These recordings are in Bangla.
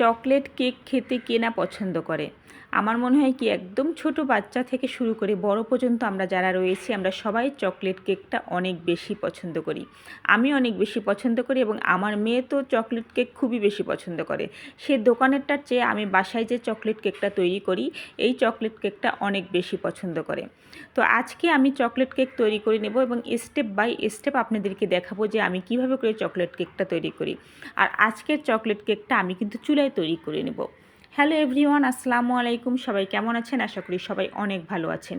চকলেট কেক খেতে কে না পছন্দ করে? আমার মনে হয় কি, একদম ছোট বাচ্চা থেকে শুরু করে বড় পর্যন্ত আমরা যারা রয়েছি, আমরা সবাই চকলেট কেকটা অনেক বেশি পছন্দ করি। আমি অনেক বেশি পছন্দ করি এবং আমার মেয়ে তো চকলেট কেক খুবই বেশি পছন্দ করে। সে দোকানেরটার চেয়ে আমি বাসায় যে চকলেট কেকটা তৈরি করি, এই চকলেট কেকটা অনেক বেশি পছন্দ করে। তো আজকে আমি চকলেট কেক তৈরি করে নেব এবং স্টেপ বাই স্টেপ আপনাদেরকে দেখাবো যে আমি কীভাবে করে চকলেট কেকটা তৈরি করি। আর আজকের চকলেট কেকটা আমি কিন্তু চুলায় তৈরি করে নেব। হ্যালো এভরিওয়ান আসসালামু আলাইকুম। সবাই কেমন আছেন? আশা করি সবাই অনেক ভালো আছেন।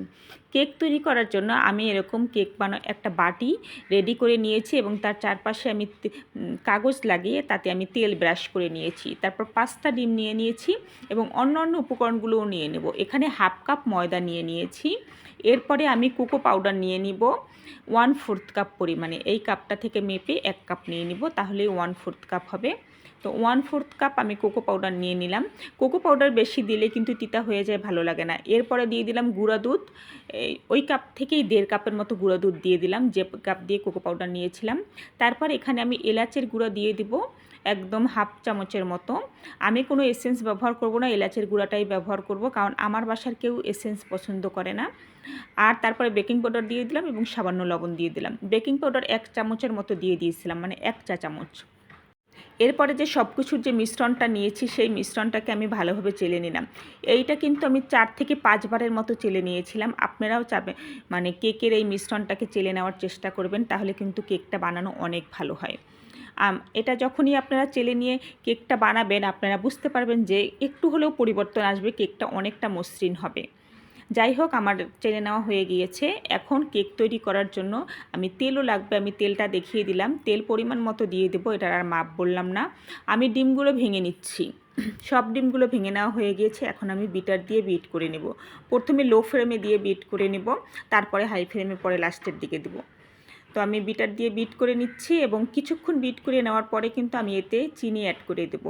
কেক তৈরি করার জন্য আমি এরকম কেক বানা, একটা বাটি রেডি করে নিয়েছি এবং তার চারপাশে আমি কাগজ লাগিয়ে তাতে আমি তেল ব্রাশ করে নিয়েছি। তারপর পাঁচটা ডিম নিয়ে নিয়েছি এবং অন্য অন্য উপকরণগুলোও নিয়ে নেব। এখানে হাফ কাপ ময়দা নিয়ে নিয়েছি। এরপরে আমি কোকো পাউডার নিয়ে নিব। ওয়ান ফোর্থ কাপ পরিমাণে। এই কাপটা থেকে মেপে এক কাপ নিয়ে নিব। তাহলে ওয়ান ফোর্থ কাপ হবে। তো ওয়ান ফোর্থ কাপ আমি কোকো পাউডার নিয়ে নিলাম। কোকো পাউডার বেশি দিলে কিন্তু তিতা হয়ে যায়, ভালো লাগে না। এরপরে দিয়ে দিলাম গুঁড়া দুধ। ওই কাপ থেকেই দেড় কাপের মতো গুঁড়া দুধ দিয়ে দিলাম, যে কাপ দিয়ে কোকো পাউডার নিয়েছিলাম। তারপর এখানে আমি এলাচের গুঁড়া দিয়ে দিব, একদম হাফ চামচের মতো। আমি কোনো এসেন্স ব্যবহার করব না, এলাচের গুঁড়াটাই ব্যবহার করব, কারণ আমার বাসার কেউ এসেন্স পছন্দ করে না। আর তারপরে বেকিং পাউডার দিয়ে দিলাম এবং সামান্য লবণ দিয়ে দিলাম। বেকিং পাউডার এক চামচের মতো দিয়ে দিয়েছিলাম মানে এক চা চামচ। এরপরে যে সব কিছুর যে মিশ্রণটা নিয়েছি, সেই মিশ্রণটাকে আমি ভালোভাবে চেলে নিলাম। এইটা কিন্তু আমি চার থেকে পাঁচবারের মতো চেলে নিয়েছিলাম। আপনারাও চাবে মানে কেকের এই মিশ্রণটাকে চেলে নেওয়ার চেষ্টা করবেন, তাহলে কিন্তু কেকটা বানানো অনেক ভালো হয়। এটা যখনই আপনারা চেলে নিয়ে কেকটা বানাবেন, আপনারা বুঝতে পারবেন যে একটু হলেও পরিবর্তন আসবে, কেকটা অনেকটা মসৃণ হবে। যাই হোক, আমার চেনে নেওয়া হয়ে গিয়েছে। এখন কেক তৈরি করার জন্য আমি তেলও লাগবে, আমি তেলটা দেখিয়ে দিলাম। তেল পরিমাণ মতো দিয়ে দেবো, এটার আর মাপ বললাম না। আমি ডিমগুলো ভেঙে নিচ্ছি। সব ডিমগুলো ভেঙে নেওয়া হয়ে গিয়েছে, এখন আমি বিটার দিয়ে বিট করে নেব। প্রথমে লো ফ্লেমে দিয়ে বিট করে নেব, তারপরে হাই ফ্লেমে, পরে লাস্টের দিকে দেবো। তো আমি বিটার দিয়ে বিট করে নিচ্ছি এবং কিছুক্ষণ বিট করে নেওয়ার পরে কিন্তু আমি এতে চিনি অ্যাড করে দেব।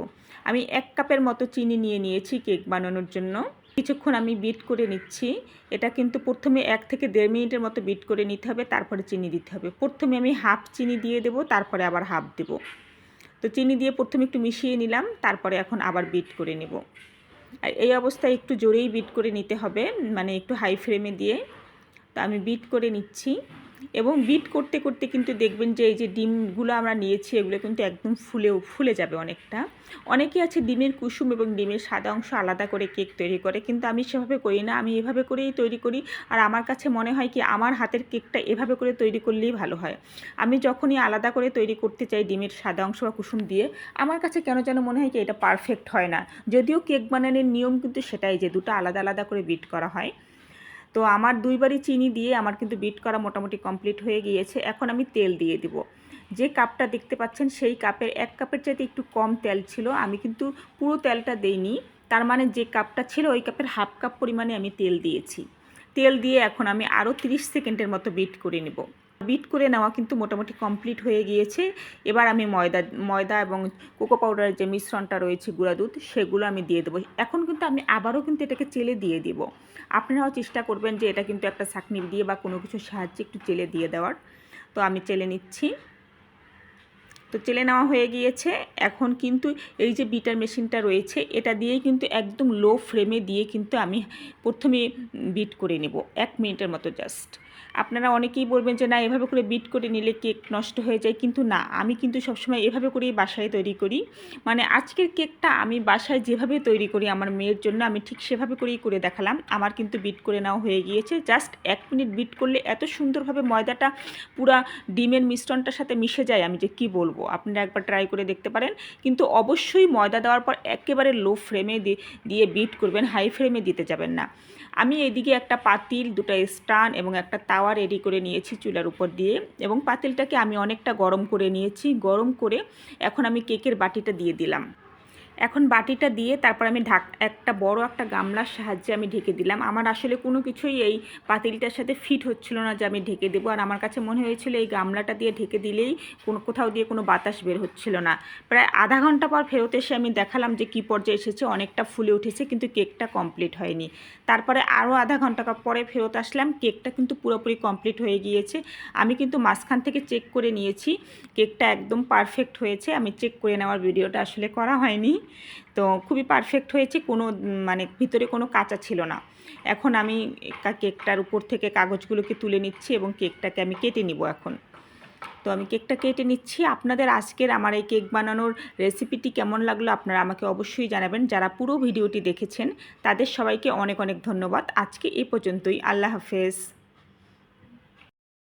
আমি এক কাপের মতো চিনি নিয়ে নিয়েছি কেক বানানোর জন্য। কিছুক্ষণ আমি বিট করে নিচ্ছি। এটা কিন্তু প্রথমে এক থেকে দেড় মিনিটের মতো বিট করে নিতে হবে, তারপরে চিনি দিতে হবে। প্রথমে আমি হাফ চিনি দিয়ে দেব, তারপরে আবার হাফ দেব। তো চিনি দিয়ে প্রথমে একটু মিশিয়ে নিলাম, তারপরে এখন আবার বিট করে নেব। আর এই অবস্থায় একটু জোরেই বিট করে নিতে হবে মানে একটু হাই ফ্লেমে দিয়ে। তো আমি বিট করে নিচ্ছি। এবং বিট করতে করতে কিন্তু দেখবেন যে এই যে ডিমগুলো আমরা নিয়েছি, এগুলো কিন্তু একদম ফুলেও, ফুলে যাবে অনেকটা। অনেকে আছে ডিমের কুসুম এবং ডিমের সাদা অংশ আলাদা করে কেক তৈরি করে, কিন্তু আমি সেভাবে করি না, আমি এভাবে করেই তৈরি করি। আর আমার কাছে মনে হয় কি, আমার হাতের কেকটা এভাবে করে তৈরি করলেই ভালো হয়। আমি যখনই আলাদা করে তৈরি করতে চাই ডিমের সাদা অংশ বা কুসুম দিয়ে, আমার কাছে কেন যেন মনে হয় কি, এটা পারফেক্ট হয় না। যদিও কেক বানানোর নিয়ম কিন্তু সেটাই যে দুটো আলাদা আলাদা করে বিট করা হয়। তো আমার দুইবারই চিনি দিয়ে আমার কিন্তু বিট করা মোটামুটি কমপ্লিট হয়ে গিয়েছে। এখন আমি তেল দিয়ে দিব। যে কাপটা দেখতে পাচ্ছেন সেই কাপের এক কাপের চাইতে একটু কম তেল ছিল। আমি কিন্তু পুরো তেলটা দেইনি। তার মানে যে কাপটা ছিল ওই কাপের হাফ কাপ পরিমাণে আমি তেল দিয়েছি। তেল দিয়ে এখন আমি আরও 30 সেকেন্ডের মতো বিট করে নেব। বিট করে নেওয়া কিন্তু মোটামুটি কমপ্লিট হয়ে গিয়েছে। এবার আমি ময়দা ময়দা এবং কোকো পাউডারের যে মিশ্রণটা রয়েছে, গুঁড়া দুধ, সেগুলো আমি দিয়ে দেবো। এখন কিন্তু আমি আবারও কিন্তু এটাকে চেলে দিয়ে দিব। আপনারাও চেষ্টা করবেন যে এটা কিন্তু একটা চাকনি দিয়ে বা কোনো কিছু সাহায্যে একটু চেলে দিয়ে দেওয়ার। তো আমি চেলে নিচ্ছি। তো চেলে নেওয়া হয়ে গিয়েছে। এখন কিন্তু এই যে বিটার মেশিনটা রয়েছে, এটা দিয়েই কিন্তু একদম লো ফ্লেমে দিয়ে কিন্তু আমি প্রথমে বিট করে নেব, এক মিনিটের মতো জাস্ট। আপনারা অনেকেই বলবেন যে, না, এভাবে করে বিট করে নিলে কেক নষ্ট হয়ে যায়। কিন্তু না, আমি কিন্তু সবসময় এভাবে করেই বাসায় তৈরি করি। মানে আজকের কেকটা আমি বাসায় যেভাবে তৈরি করি আমার মেয়ের জন্য, আমি ঠিক সেভাবে করেই করে দেখালাম। আমার কিন্তু বিট করে নেওয়া হয়ে গিয়েছে। জাস্ট এক মিনিট বিট করলে এত সুন্দরভাবে ময়দাটা পুরা ডিমের মিশ্রণটার সাথে মিশে যায়, আমি যে কি বলব? আপনারা একবার ট্রাই করে দেখতে পারেন। কিন্তু অবশ্যই ময়দা দেওয়ার পর একেবারে লো ফ্লেমে দিয়ে বিট করবেন, হাই ফ্লেমে দিতে যাবেন না। আমি এদিকে একটা পাতিল, দুটো স্টান এবং একটা তাওয়া রেডি করে নিয়েছি চুলার উপর দিয়ে এবং পাতিলটাকে আমি অনেকটা গরম করে নিয়েছি। গরম করে এখন আমি কেকের বাটিটা দিয়ে দিলাম। এখন বাটিটা দিয়ে তারপর আমি ঢাক, একটা বড় একটা গামলার সাহায্যে আমি ঢেকে দিলাম। আমার আসলে কোনো কিছুই এই পাতিলটার সাথে ফিট হচ্ছিল না যে আমি ঢেকে দেবো। আর আমার কাছে মনে হয়েছিল এই গামলাটা দিয়ে ঢেকে দিলেই কোনো, কোথাও দিয়ে কোনো বাতাস বের হচ্ছিল না। প্রায় আধা ঘণ্টা পর ফেরত এসে আমি দেখালাম যে কী পর্যায়ে এসেছে। অনেকটা ফুলে উঠেছে কিন্তু কেকটা কমপ্লিট হয়নি। তারপরে আরও আধা ঘণ্টা পরে ফেরত আসলাম। কেকটা কিন্তু পুরোপুরি কমপ্লিট হয়ে গিয়েছে। আমি কিন্তু মাঝখান থেকে চেক করে নিয়েছি। কেকটা একদম পারফেক্ট হয়েছে। আমি চেক করে নেওয়ার ভিডিওটা আসলে করা হয়নি। তো খুবই পারফেক্ট হয়েছে, কোনো মানে ভিতরে কোনো কাঁচা ছিল না। এখন আমি কেকটার উপর থেকে কাগজগুলোকে তুলে নিচ্ছি এবং কেকটাকে আমি কেটে নিব এখন। তো আমি কেকটা কেটে নিচ্ছি। আপনাদের আজকের আমার এই কেক বানানোর রেসিপিটি কেমন লাগল আপনারা আমাকে অবশ্যই জানাবেন। যারা পুরো ভিডিওটি দেখেছেন, তাদের সবাইকে অনেক অনেক ধন্যবাদ। আজকে এই পর্যন্তই। আল্লাহ হাফেজ।